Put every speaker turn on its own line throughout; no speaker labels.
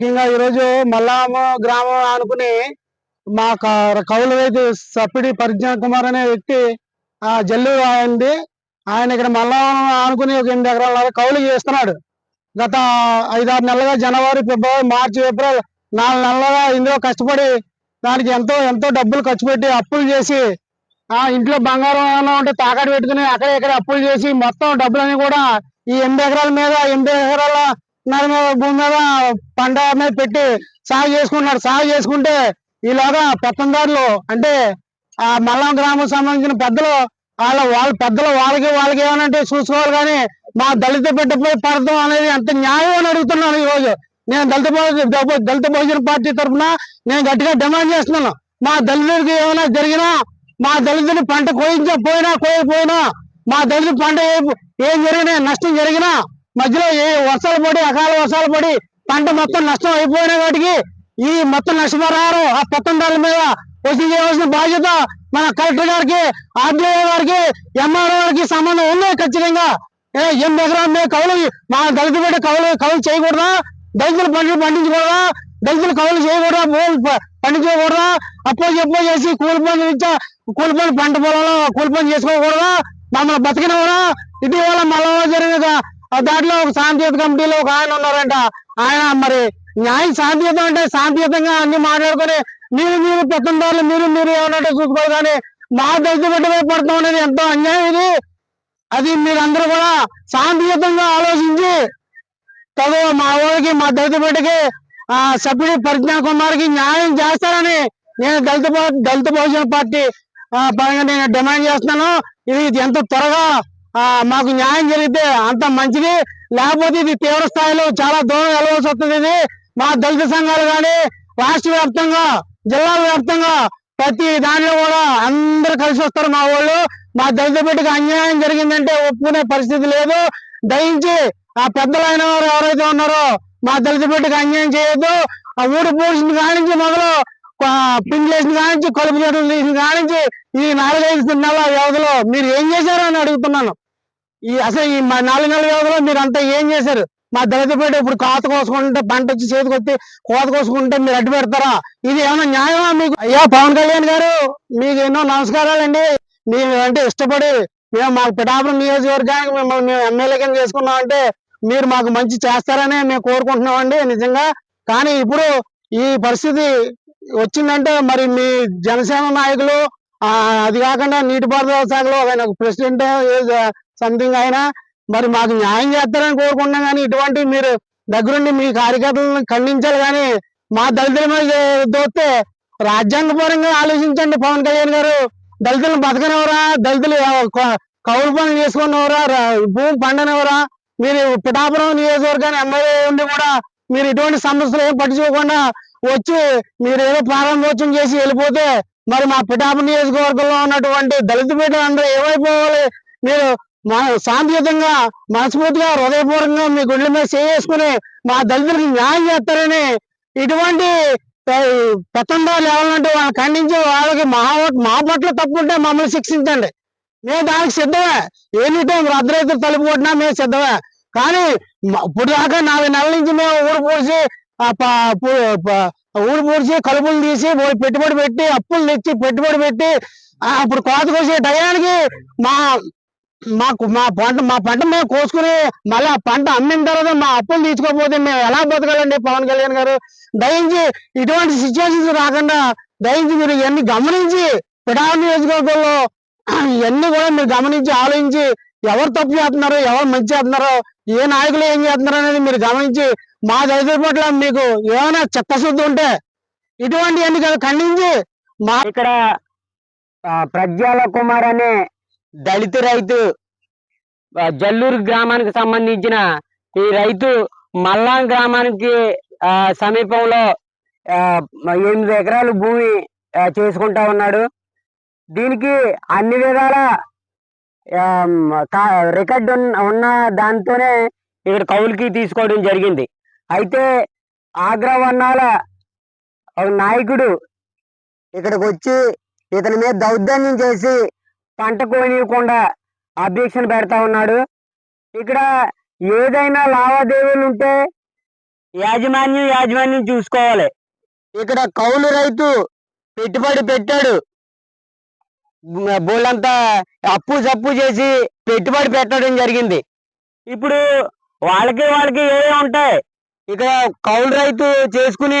ముఖ్యంగా ఈరోజు మల్లామ గ్రామం అనుకుని మా కౌలు రైతు సప్పిడి పరిజ్ఞాన కుమార్ అనే వ్యక్తి ఆ జల్లు అయింది ఆయన ఇక్కడ మల్లాం అనుకుని ఒక ఎనిమిది ఎకరాల కౌలు చేస్తున్నాడు. గత ఐదారు నెలలుగా జనవరి ఫిబ్రవరి మార్చి ఏప్రిల్ నాలుగు నెలలుగా ఇందులో కష్టపడి దానికి ఎంతో ఎంతో డబ్బులు ఖర్చు పెట్టి అప్పులు చేసి ఆ ఇంట్లో బంగారం ఏమైనా ఉంటే తాకట్టు పెట్టుకుని అక్కడ ఇక్కడ అప్పులు చేసి మొత్తం డబ్బులన్నీ కూడా ఈ ఎనిమిది ఎకరాల మీద ఎనిమిది ఎకరాల మరి భూమి మీద పంట మీద పెట్టి సాగు చేసుకుంటున్నారు. సాగు చేసుకుంటే ఈలోగా పెత్తందారులు అంటే ఆ మల్లం గ్రామం సంబంధించిన పెద్దలు వాళ్ళ వాళ్ళ పెద్దలు వాళ్ళకి వాళ్ళకి ఏమనంటే చూసుకోవాలి కానీ మా దళిత బిడ్డపై పడతాం అనేది ఎంత న్యాయం అని అడుగుతున్నాను ఈ రోజు నేను దళిత దళిత- బహుజన పార్టీ తరఫున నేను గట్టిగా డిమాండ్ చేస్తున్నాను. మా దళితుడికి ఏమైనా జరిగినా మా దళితుని పంట కోయించ పోయినా కోయకపోయినా మా దళిత పంట ఏం జరిగినా నష్టం జరిగినా మధ్యలో ఏ వర్షాలు పడి అకాల వర్షాలు పడి పంట మొత్తం నష్టం అయిపోయిన వాటికి ఈ మొత్తం నష్టపరిహారం ఆ పెత్తందారుల మీద వసూలు చేయవలసిన బాధ్యత మన కలెక్టర్ గారికి ఆర్డీఓ గారికి ఎంఆర్ఓ గారికి సంబంధం ఉంది ఖచ్చితంగా. ఏ ఎనిమిది మేము కవులు కౌలు మా దళిత బిడ్డ కౌలు కౌలు చేయకూడదా? దళితులు పంటలు పండించకూడదా? దళితులు కౌలు చేయకూడదా? భూములు ప- పండించకూడదా? అప్పో చెప్పో చేసి కూలి పని కూలి పని పంట పొలంలో కూలి పని చేసుకోకూడదా? మమ్మల్ని బతికినవరా ఇటీవల మళ్ళా జరిగిన దాంట్లో ఒక శాంతియుత కమిటీలో ఒక ఆయన ఉన్నారంట. ఆయన మరి న్యాయం శాంతియుతం అంటే శాంతియుతంగా అన్ని మాట్లాడుకొని మీరు మీరు పెత్తందారులు మీరు మీరు ఏమన్నట్టు చూసుకోరు కానీ మా దళిత బిడ్డపై పడతాం అనేది ఎంతో అన్యాయం ఇది. అది మీరందరూ కూడా శాంతియుతంగా ఆలోచించి చదువు మా ఊరికి మా దళిత బిడ్డకి ఆ సభ్యుడి ప్రజ్ఞా కుమార్కి న్యాయం చేస్తారని నేను దళిత దళిత బహుజన పార్టీ పరంగా నేను డిమాండ్ చేస్తున్నాను. ఇది ఎంత త్వరగా మాకు న్యాయం జరిగితే అంత మంచిది. లేకపోతే ఇది తీవ్ర స్థాయిలో చాలా దూరం వెళ్ళవలసి వస్తుంది ఇది. మా దళిత సంఘాలు కానీ రాష్ట్ర వ్యాప్తంగా జిల్లాల వ్యాప్తంగా ప్రతి దానిలో కూడా అందరు కలిసి వస్తారు మా వాళ్ళు. మా దళిత బిడ్డకి అన్యాయం జరిగిందంటే ఒప్పుకునే పరిస్థితి లేదు. దయించి ఆ పెద్దలైన వారు ఎవరైతే ఉన్నారో మా దళిత బిడ్డకి అన్యాయం చేయొద్దు. ఆ ఊరు పూసిన కానించి మొదలు పిండి వేసిన కానించి కలుపు చెట్లు తీసిన కానించి ఈ నాలుగైదు నెలల వ్యవధిలో మీరు ఏం చేశారు అని అడుగుతున్నాను. ఈ అసలు ఈ మా నాలుగు నెలల వ్యవధిలో మీరు అంతా ఏం చేశారు? మా దళితపేట ఇప్పుడు కోత కోసుకుంటే పంట వచ్చి చేతికి వచ్చి కోత కోసుకుంటే మీరు అడ్డు పెడతారా? ఇది ఏమైనా న్యాయమా మీకు? అయ్యా పవన్ కళ్యాణ్ గారు మీకు ఎన్నో నమస్కారాలండి. మేము అంటే ఇష్టపడి మేము మాకు పిఠాపురం నియోజకవర్గానికి మిమ్మల్ని మేము ఎమ్మెల్యే కింద చేసుకున్నాం అంటే మీరు మాకు మంచి చేస్తారని మేము కోరుకుంటున్నామండి నిజంగా. కానీ ఇప్పుడు ఈ పరిస్థితి వచ్చిందంటే మరి మీ జనసేన నాయకులు అది కాకుండా నీటిపారుదల శాఖలో ఆయన ప్రెసిడెంట్ సంథింగ్ ఆయన మరి మాకు న్యాయం చేస్తారని కోరుకుంటున్నాం కానీ ఇటువంటి మీరు దగ్గరుండి మీ కార్యకర్తలను ఖండించాలి కానీ మా దళితుల మీద దోస్తే రాజ్యాంగపరంగా ఆలోచించండి పవన్ కళ్యాణ్ గారు. దళితులను బతకనివరా దళితులు కౌలు పనులు చేసుకున్నవరా భూమి పండనివరా మీరు పిఠాపురం నియోజకవర్గాన్ని ఎమ్మెల్యే ఉండి కూడా మీరు ఇటువంటి సమస్యలు ఏం పట్టించుకోకుండా వచ్చి మీరు ఏదో ప్రారంభోత్సవం చేసి వెళ్ళిపోతే మరి మా పిఠాపురం నియోజకవర్గంలో ఉన్నటువంటి దళిత బిడ్డలందరూ ఏమైపోవాలి? మీరు శాంతియుతంగా మనస్ఫూర్తిగా హృదయపూర్వకంగా మీ గుండెల మీద చేసుకుని మా దళితులకు న్యాయం చేస్తారని ఇటువంటి పెత్తందారులు ఎవరంటే వాళ్ళని ఖండించి వాళ్ళకి మా మా పట్ల తప్పు ఉంటే మమ్మల్ని శిక్షించండి. మేము దానికి సిద్ధమే. ఎనీ టైం రద్రైతులు తలుపు కొట్టినా మేము సిద్ధమే. కానీ ఇప్పుడు దాకా నాలుగు నెలల నుంచి మేము ఊరు పూడ్చి ఊరు పూడ్చి కలుపులు తీసి పోయి పెట్టుబడి పెట్టి అప్పులు తెచ్చి పెట్టుబడి పెట్టి అప్పుడు కోతకొచ్చే టయానికి మా మాకు మా పంట మా పంట మేము కోసుకుని మళ్ళీ ఆ పంట అమ్మిన తర్వాత మా అప్పులు తీసుకోకపోతే మేము ఎలా బతకాలండి పవన్ కళ్యాణ్ గారు? దయించి ఇటువంటి సిచ్యువేషన్స్ రాకుండా దయించి మీరు ఇవన్నీ గమనించి పిడాల నియోజకవర్గంలో ఇవన్నీ కూడా మీరు గమనించి ఆలోచించి ఎవరు తప్పు చేస్తున్నారు ఎవరు మంచి చేస్తున్నారు ఏ నాయకులు ఏం చేస్తున్నారు అనేది మీరు గమనించి మా దళితుల పట్ల మీకు ఏమైనా చిత్తశుద్ధి ఉంటే ఇటువంటివన్నీ కదా ఖండించి మా
ఇక్కడ ఆ, ప్రజ్వాల కుమార్ అనే దళిత రైతు జల్లూరు గ్రామానికి సంబంధించిన ఈ రైతు మల్లాం గ్రామానికి ఆ, సమీపంలో ఎనిమిది ఎకరాలు భూమి చేసుకుంటా ఉన్నాడు. దీనికి అన్ని విధాల రికార్డ్ ఉన్న దాంతోనే ఇక్కడ కౌలుకి తీసుకోవడం జరిగింది. అయితే ఆగ్రవర్ణాల ఒక నాయకుడు ఇక్కడికి వచ్చి ఇతని మీద దౌర్జన్యం చేసి పంట కోనియకుండా అబ్జెక్షన్ పెడతా ఉన్నాడు. ఇక్కడ ఏదైనా లావాదేవీలు ఉంటే యాజమాన్యం యాజమాన్యం చూసుకోవాలి. ఇక్కడ కౌలు రైతు పెట్టుబడి పెట్టాడు. బోళ్ళంతా అప్పు జప్పు చేసి పెట్టుబడి పెట్టడం జరిగింది. ఇప్పుడు వాళ్ళకి వాళ్ళకి ఏవే ఉంటాయి? ఇక్కడ కౌలు రైతు చేసుకుని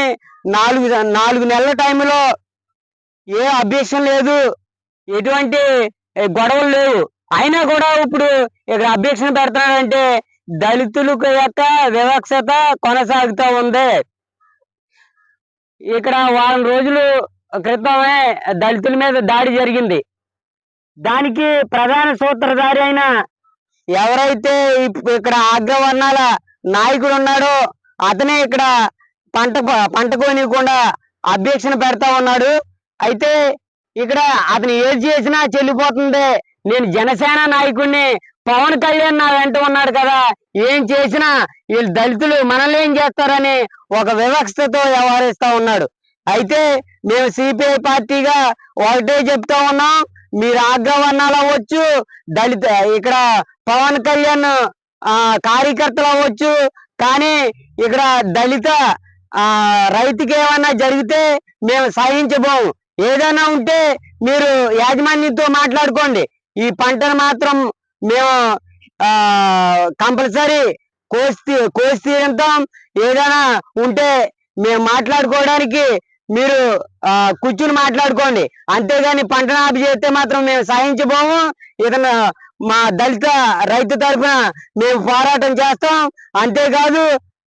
నాలుగు నాలుగు నెలల టైంలో ఏ అబ్జెక్షన్ లేదు. ఎటువంటి ఏ, గొడవలు లేవు. అయినా కూడా ఇప్పుడు ఇక్కడ అబ్జెక్షన్ పెడుతున్నాడంటే దళితులకు యొక్క వివక్షత కొనసాగుతూ ఉంది. ఇక్కడ వారం రోజులు క్రితమే దళితుల మీద దాడి జరిగింది. దానికి ప్రధాన సూత్రధారి అయిన ఎవరైతే ఇక్కడ అగ్రవర్ణాల నాయకుడు ఉన్నాడో అతనే ఇక్కడ పంట పంట కోనికుండా అబ్జెక్షన్ పెడతా ఉన్నాడు. అయితే ఇక్కడ అతను ఏది చేసినా చెల్లిపోతుంది. నేను జనసేన నాయకుడిని పవన్ కళ్యాణ్ నా వెంట ఉన్నాడు కదా. ఏం చేసినా వీళ్ళు దళితులు మనల్ని ఏం చేస్తారని ఒక వివక్షతో వ్యవహరిస్తా ఉన్నాడు. అయితే మేము సిపిఐ పార్టీగా ఒకటే చెప్తా ఉన్నాం. మీరు ఆగ్రవర్ణాలు అవ్వచ్చు దళిత ఇక్కడ పవన్ కళ్యాణ్ కార్యకర్తలు అవ్వచ్చు. కానీ ఇక్కడ దళిత ఆ రైతుకి ఏమన్నా జరిగితే మేము సహించబోము. ఏదైనా ఉంటే మీరు యాజమాన్యంతో మాట్లాడుకోండి. ఈ పంటను మాత్రం మేము కంపల్సరీ కోసి కోసి తీరంతాం ఏదైనా ఉంటే మేము మాట్లాడుకోవడానికి మీరు కూర్చుని మాట్లాడుకోండి. అంతేగాని పంటను ఆపి చేస్తే మాత్రం మేము సహించబోము. ఇతను మా దళిత రైతు తరఫున మేము పోరాటం చేస్తాం. అంతేకాదు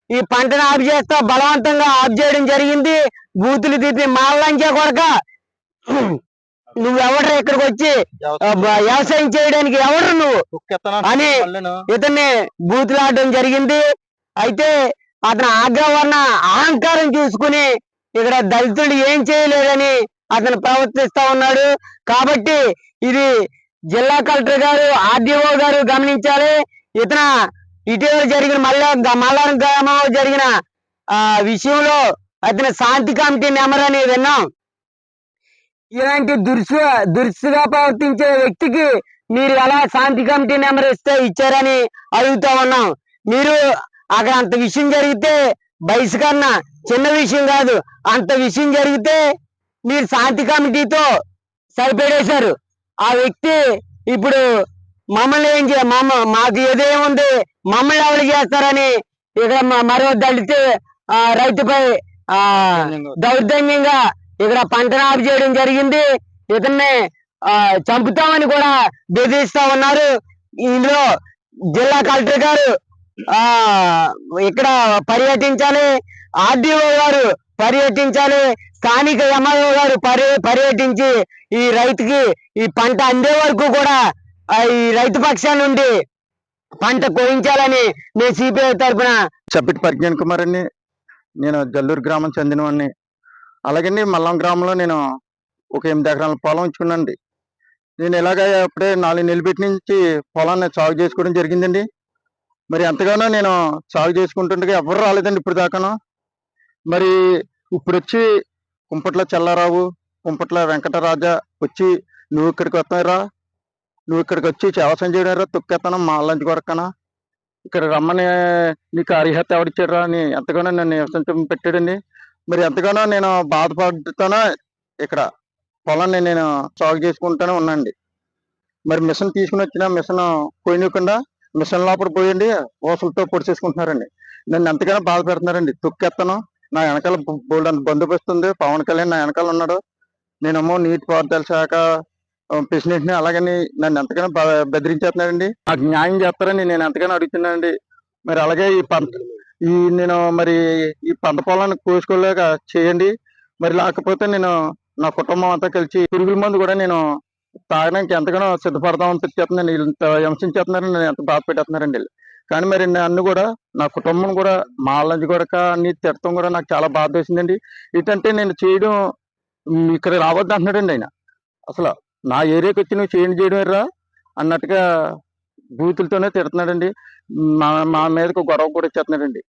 ఈ పంటను ఆపు చేస్తా బలవంతంగా ఆపు చేయడం జరిగింది. బూతులు తిప్పి మాల్లంచే కొరక నువ్వెవడ్రా ఇక్కడికి వచ్చి వ్యవసాయం చేయడానికి ఎవరు నువ్వు? అని ఇతన్ని బూతులాడడం జరిగింది. అయితే అతను ఆగ్రవర్ణ అహంకారం చూసుకుని ఇక్కడ దళితుడు ఏం చేయలేదని అతను ప్రవర్తిస్తా ఉన్నాడు. కాబట్టి ఇది జిల్లా కలెక్టర్ గారు ఆర్డీఓ గారు గమనించాలి. ఇతన ఇటీవల జరిగిన మల్ల మల్లారం గ్రామంలో జరిగిన ఆ విషయంలో అతను శాంతి కమిటీ నెంబర్ అని విన్నాం. ఇలాంటి దుర్సు దురుసుగా ప్రవర్తించే వ్యక్తికి మీరు ఎలా శాంతి కమిటీ నెంబర్ ఇస్తే ఇచ్చారని అడుగుతా ఉన్నాం. మీరు అక్కడ అంత విషయం జరిగితే బహిష్కరణ చిన్న విషయం కాదు అంత విషయం జరిగితే మీరు శాంతి కమిటీతో సరిపెడేశారు. ఆ వ్యక్తి ఇప్పుడు మమ్మల్ని ఏం చే మమ్మ మాకు ఏదేముంది మమ్మల్ని ఎవరు చేస్తారని ఇక మ- మరో దళిత ఆ, రైతుపై ఆ దౌర్జన్యంగా ఇక్కడ పంటను ఆఫ్ చేయడం జరిగింది. ఇతన్ని చంపుతామని కూడా బెదిరిస్తా ఉన్నారు. ఇందులో జిల్లా కలెక్టర్ గారు ఆ ఇక్కడ పర్యటించాలి. ఆర్డీఓ గారు పర్యటించాలి. స్థానిక ఎంఆర్ఓ గారు పర్య పర్యటించి ఈ రైతుకి ఈ పంట అందే వరకు కూడా ఈ రైతు పక్షాల నుండి పంట కోయించాలని నేను సిపిఐ తరఫున
చప్పిటి పరిజ్ఞాన్ కుమార్ అండి. నేను జల్లూరు గ్రామం చెందినవాడిని. అలాగండి మల్లం గ్రామంలో నేను ఒక ఎనిమిది ఎకరాల పొలం ఉంచుకున్నాండి నేను ఇలాగ అప్పుడే నాలుగు నెలలు పెట్టి నుంచి పొలాన్ని సాగు చేసుకోవడం జరిగిందండి. మరి ఎంతగానో నేను సాగు చేసుకుంటుండగా ఎవరు రాలేదండి ఇప్పుడు దాకాను. మరి ఇప్పుడు వచ్చి కుంపట్ల చెల్లారావు కుంపట్ల వెంకటరాజా వచ్చి నువ్వు ఇక్కడికి వస్తారా నువ్వు ఇక్కడికి వచ్చి వ్యవసాయం చేయడం రా తొక్కేస్తాను మా లంచ్ కొరకనా ఇక్కడ రమ్మని నీకు అర్హత ఎవడిచ్చారా అని ఎంతగానో నన్ను నివసించడం పెట్టాడండి. మరి ఎంతగానో నేను బాధపడుతానో ఇక్కడ పొలాన్ని నేను సాగు చేసుకుంటూనే ఉన్నాండి మరి మిషన్ తీసుకుని వచ్చిన మిషన్ పోయినకుండా మిషన్ లోపల పోయండి ఓసలతో పొడిచేసుకుంటున్నారండి. నన్ను ఎంతగానో బాధ పెడుతున్నారండి తొక్కెత్తను నా వెనకాల బోల్డ్ అంత బందోబస్తు ఉంది పవన్ కళ్యాణ్ నా వెనకాల ఉన్నాడు. నేనేమో నీటిపారుదల శాఖ ప్రెసిడెంట్ని అలాగని నన్ను ఎంతగానో బ- బెదిరించేస్తున్నాడండి నాకు న్యాయం చేస్తారని నేను ఎంతగానో అడుగుతున్నానండి. మరి అలాగే ఈ పంట ఈ నేను మరి ఈ పంట పొలాన్ని కోసుకోలేక చేయండి. మరి లేకపోతే నేను నా కుటుంబం అంతా కలిసి పురుగుల మందు కూడా నేను తాగడానికి ఎంతగానో సిద్ధపడదామని అని వీళ్ళు ఇంత హింసించేస్తున్నారని నేను ఎంత బాధ పెట్టేస్తున్నారండి కానీ మరి నన్ను కూడా నా కుటుంబం కూడా మా కొడక కూడా అన్ని తిట్టడం కూడా నాకు చాలా బాధ వేసిందండి. ఏంటంటే నేను చేయడం ఇక్కడ రావద్దు అంటున్నాడండి ఆయన. అసలు నా ఏరియాకి వచ్చి నువ్వు చేయండి చేయడం రా అన్నట్టుగా బూతులతోనే తిడుతున్నాడండి. మా మా మీదకు గొడవ కూడా వచ్చేస్తున్నాడండి.